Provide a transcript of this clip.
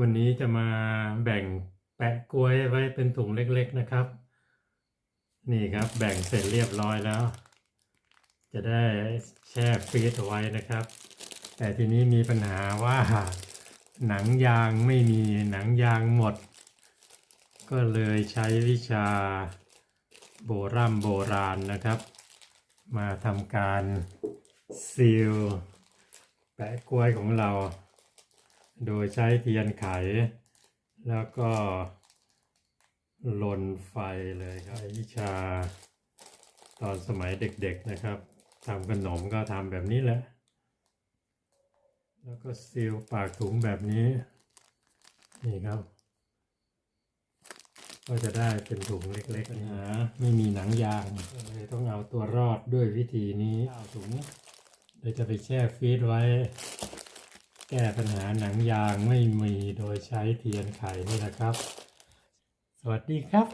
วันนี้จะมาแบ่งแปะกล้วยไว้เป็นถุงเล็กๆนะครับ นี่ครับแบ่งเสร็จเรียบร้อยแล้ว จะได้แช่ฟรีซเอาไว้นะครับ แต่ทีนี้มีปัญหาว่าหนังยางไม่มีหนังยางหมด ก็เลยใช้วิชาโบรำโบราณนะครับ มาทำการซีลแปะกล้วยของเรา โดยใช้เทียนไข แล้วก็ลนไฟเลยครับวิชาตอนสมัยเด็กๆนะครับทำขนมก็ทำแบบนี้แหละ แล้วก็ซีลปากถุงแบบนี้ นี่ครับ ก็จะได้เป็นถุงเล็กๆนะไม่มีหนังยางเลยต้องเอาตัวรอดด้วยวิธีนี้เอาถุงเดี๋ยวจะไปแช่ฟรีซไว้ แก้ปัญหาหนังยางไม่มีโดยใช้เทียนไขนี่แหละครับ สวัสดีครับ